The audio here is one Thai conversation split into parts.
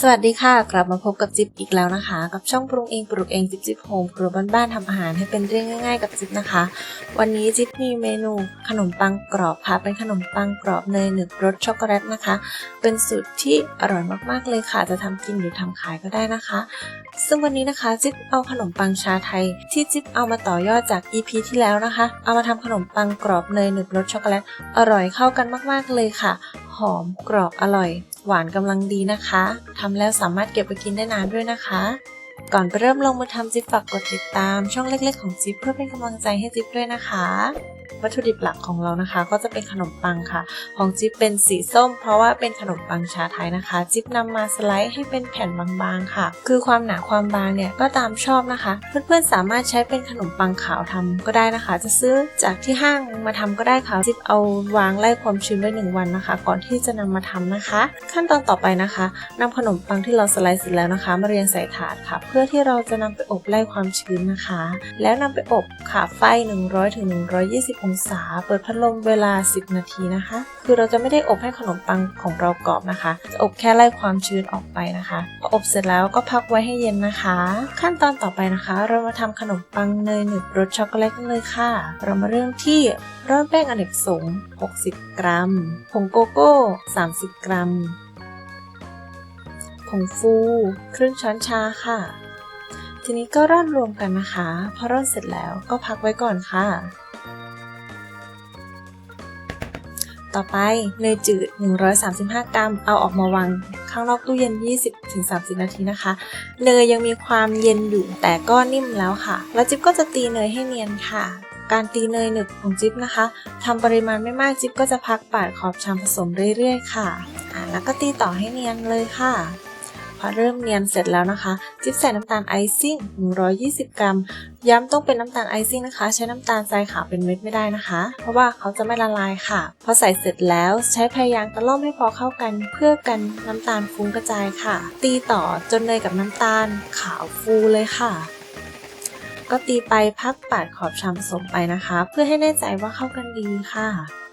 สวัสดีค่ะ กลับมาพบกับจิ๊บอีกแล้วนะคะ กับช่องปรุงเองปรุกเองจิ๊บจิ๊บโฮมครัวบ้านๆทำอาหารให้เป็นเรื่องง่าย ๆ กับจิ๊บนะคะ วันนี้จิ๊บมีเมนูขนมปังกรอบค่ะเป็นขนมปังกรอบเนยหนึบรสช็อกโกแลตนะคะ เป็นสูตรที่อร่อยมากๆเลยค่ะ จะทำกินหรือทำขายก็ได้นะคะ ซึ่งวันนี้นะคะจิ๊บเอาขนมปังชาไทย ที่จิ๊บเอามาต่อยอดจาก EP ที่แล้วนะคะ เอามาทำขนมปังกรอบเนยหนึบรสช็อกโกแลตอร่อยเข้ากันมากๆเลยค่ะ หอมกรอบอร่อย หวานกำลังดีนะคะทำแล้วสามารถเก็บไปกินได้นานด้วยนะคะ ก่อนไปเริ่มลงมือทำจิ๊บฝากกดติดตามช่องเล็กๆของจิ๊บเพื่อเป็นกำลังใจให้จิ๊บด้วยนะคะ วัตถุดิบหลักของเรานะคะ ก็จะเป็นขนมปังค่ะ ของจิ๊บเป็นสีส้ม เพราะว่าเป็นขนมปังชาไทยนะคะ จิ๊บนำมาสไลด์ให้เป็นแผ่นบางๆค่ะ คือความหนาความบางเนี่ยก็ตามชอบนะคะ เพื่อนๆสามารถใช้เป็นขนมปังขาวทำก็ได้นะคะ จะซื้อจากที่ห้างมาทำก็ได้ค่ะจิ๊บเอาวางไล่ความชื้นไว้หนึ่งวันนะคะ ก่อนที่จะนำมาทำนะคะ ขั้นตอนต่อไปนะคะนำขนมปังที่เราสไลด์เสร็จแล้วนะคะ มาเรียงใส่ถาดค่ะ เพื่อที่เราจะนำไปอบไล่ความชื้นนะคะ แล้วนำไปอบค่ะไฟ 100-120องศา เปิดพัดลมเวลา 10 นาทีนะคะ คือเราจะไม่ได้อบให้ขนมปังของเรากรอบนะคะ จะอบแค่ไล่ความชื้นออกไปนะคะพออบเสร็จแล้วก็พักไว้ให้เย็นนะคะ ขั้นตอนต่อไปนะคะ เรามาทำขนมปังเนยหนึบรสช็อกโกแลตกันเลยค่ะ เรามาเริ่มที่ร่อนแป้งอเนกสงค์60 กรัม ผงโกโก้ 30 กรัม ผงฟูครึ่งช้อนชาค่ะทีนี้ก็ร่อนรวมกันนะคะ พอร่อนเสร็จแล้วก็พักไว้ก่อนค่ะ ต่อไปเนยจืด 135 กรัม เอาออกมาวางข้างนอกตู้เย็น 20-30 นาทีนะคะ เนยยังมีความเย็นอยู่แต่ก็นิ่มแล้วค่ะ แล้วจิ๊บก็จะตีเนยให้เนียนค่ะ การตีเนยหนึบของจิ๊บนะคะทำปริมาณไม่มากจิ๊บก็จะพักปาดขอบชามผสมเรื่อยๆ ค่ะ แล้วก็ตีต่อให้เนียนเลยค่ะ พอเริ่มเนียนเสร็จแล้วนะคะจิ๊บใส่น้ำตาลไอซิ่ง 120 กรัม ย้ำต้องเป็นน้ำตาลไอซิ่งนะคะ ใช้น้ำตาลทรายขาวเป็นเม็ดไม่ได้นะคะ เพราะว่าเขาจะไม่ละลายค่ะ พอใส่เสร็จแล้วใช้พยายางตะล่อมให้พอเข้ากัน เพื่อกันน้ำตาลฟุ้งกระจายค่ะ ตีต่อจนเนยกับน้ำตาลขาวฟูเลยค่ะก็ตีไปพักปาดขอบชามผสมไปนะคะ เพื่อให้แน่ใจว่าเข้ากันดีค่ะ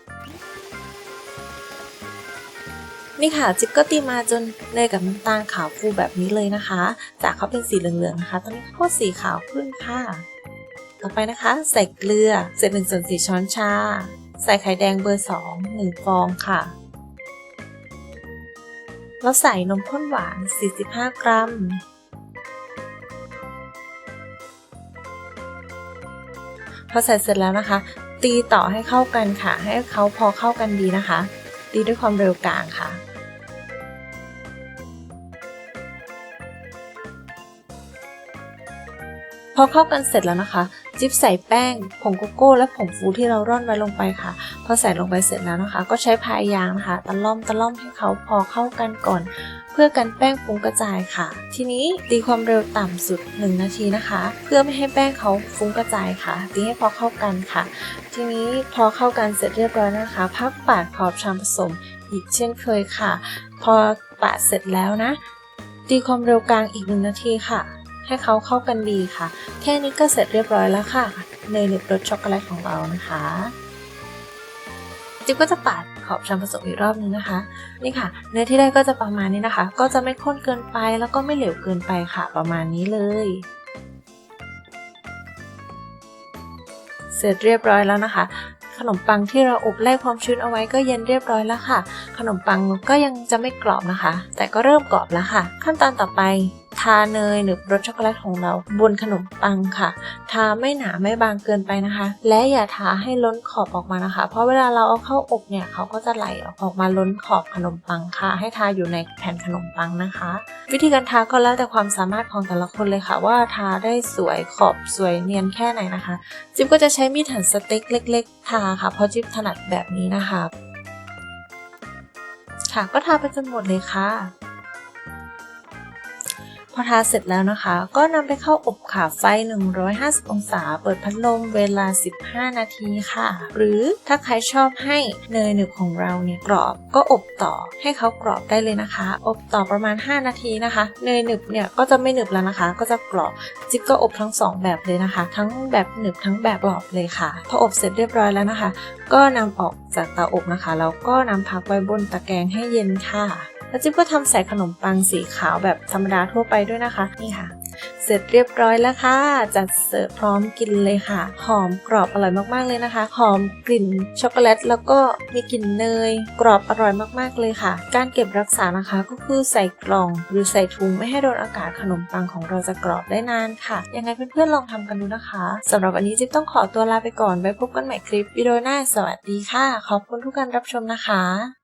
นี่ค่ะจิ๊บก็ตีมาจนเนยกับน้ำตาลขาวฟูแบบนี้เลยนะคะ จากเขาเป็นสีเหลืองๆนะคะ ตอนนี้ก็สีขาวขึ้นค่ะ ต่อไปนะคะใส่เกลือเศษหนึ่งส่วนสี่ช้อนชา ใส่ไข่แดงเบอร์สองหนึ่งฟองค่ะแล้วใส่นมข้นหวาน 45 กรัม พอใส่เสร็จแล้วนะคะ ตีต่อให้เข้ากันค่ะ ให้เขาพอเข้ากันดีนะคะ ตีด้วยความเร็วกลางค่ะ พอเข้ากันเสร็จแล้วนะคะ จิ๊บใส่แป้ง ผงโกโก้ และผงฟูที่เราร่อนไว้ลงไปค่ะ พอใส่ลงไปเสร็จแล้วนะคะ ก็ใช้พายยางนะคะตะล่อมตะล่อมให้เขาพอเข้ากันก่อน เพื่อกันแป้งฟุ้งกระจายค่ะ ทีนี้ตีความเร็วต่ำสุด 1 นาทีนะคะ เพื่อไม่ให้แป้งเขาฟุ้งกระจายค่ะ ตีให้พอเข้ากันค่ะ ทีนี้พอเข้ากันเสร็จเรียบร้อยนะคะ พักปาดขอบชามผสมอีกเช่นเคยค่ะ พอปาดเสร็จแล้วนะ ตีความเร็วกลางอีกหนึ่งนาทีค่ะ ให้เขาเข้ากันดีค่ะ แค่นี้ก็เสร็จเรียบร้อยแล้วค่ะเนยหนึบรสช็อกโกแลตของเรานะคะจิ๊บก็จะปาดขอบชามผสมอีกรอบนึงนะคะ นี่ค่ะ เนื้อที่ได้ก็จะประมาณนี้นะคะ ก็จะไม่ข้นเกินไปแล้วก็ไม่เหลวเกินไปค่ะ ประมาณนี้เลย เสร็จเรียบร้อยแล้วนะคะ ขนมปังที่เราอบไล่ความชื้นเอาไว้ก็เย็นเรียบร้อยแล้วค่ะ ขนมปังก็ยังจะไม่กรอบนะคะ แต่ก็เริ่มกรอบแล้วค่ะ ขั้นตอนต่อไป ทาเนยหรือรสช็อกโกแลตของเราบนขนมปังค่ะ ทาไม่หนาไม่บางเกินไปนะคะ และอย่าทาให้ล้นขอบออกมานะคะ เพราะเวลาเราเอาเข้าอบเนี่ยเขาก็จะไหลออกมาล้นขอบขนมปังค่ะ ให้ทาอยู่ในแผ่นขนมปังนะคะ วิธีการทาก็แล้วแต่ความสามารถของแต่ละคนเลยค่ะ ว่าทาได้สวยขอบสวยเนียนแค่ไหนนะคะ จิ๊บก็จะใช้มีดหั่นสเต็กเล็ก ๆ ทาค่ะ เพราะจิ๊บถนัดแบบนี้นะคะค่ะก็ทาไปจนหมดเลยค่ะ พอทาเสร็จแล้วนะคะ ก็นำไปเข้าอบค่ะไฟ 150 องศา เปิดพัดลมเวลา 15 นาทีค่ะ หรือถ้าใครชอบให้เนยหนึบของเราเนี่ยกรอบก็อบต่อให้เขากรอบได้เลยนะคะ อบต่อประมาณ 5 นาทีนะคะ เนยหนึบเนี่ยก็จะไม่หนึบแล้วนะคะ ก็จะกรอบจิ๊บก็อบทั้งสองแบบเลยนะคะ ทั้งแบบหนึบทั้งแบบกรอบเลยค่ะ พออบเสร็จเรียบร้อยแล้วนะคะ ก็นำออกจากเตาอบนะคะแล้วก็นำพักไว้บนตะแกรงให้เย็นค่ะ แล้วจิ๊บก็ทำใส่ขนมปังสีขาวแบบธรรมดาทั่วไปด้วยนะคะ นี่ค่ะ เสร็จเรียบร้อยแล้วค่ะ จัดเสิร์ฟพร้อมกินเลยค่ะ หอมกรอบอร่อยมากๆเลยนะคะ หอมกลิ่นช็อกโกแลตแล้วก็มีกลิ่นเนย กรอบอร่อยมากๆเลยค่ะ การเก็บรักษานะคะก็คือใส่กล่อง หรือใส่ถุงไม่ให้โดนอากาศขนมปังของเราจะกรอบได้นานค่ะ ยังไงเพื่อนๆลองทำกันดูนะคะสำหรับวันนี้จิ๊บต้องขอตัวลาไปก่อนไว้พบกันใหม่คลิปวิดีโอหน้าสวัสดีค่ะ ขอบคุณทุกการรับชมนะคะ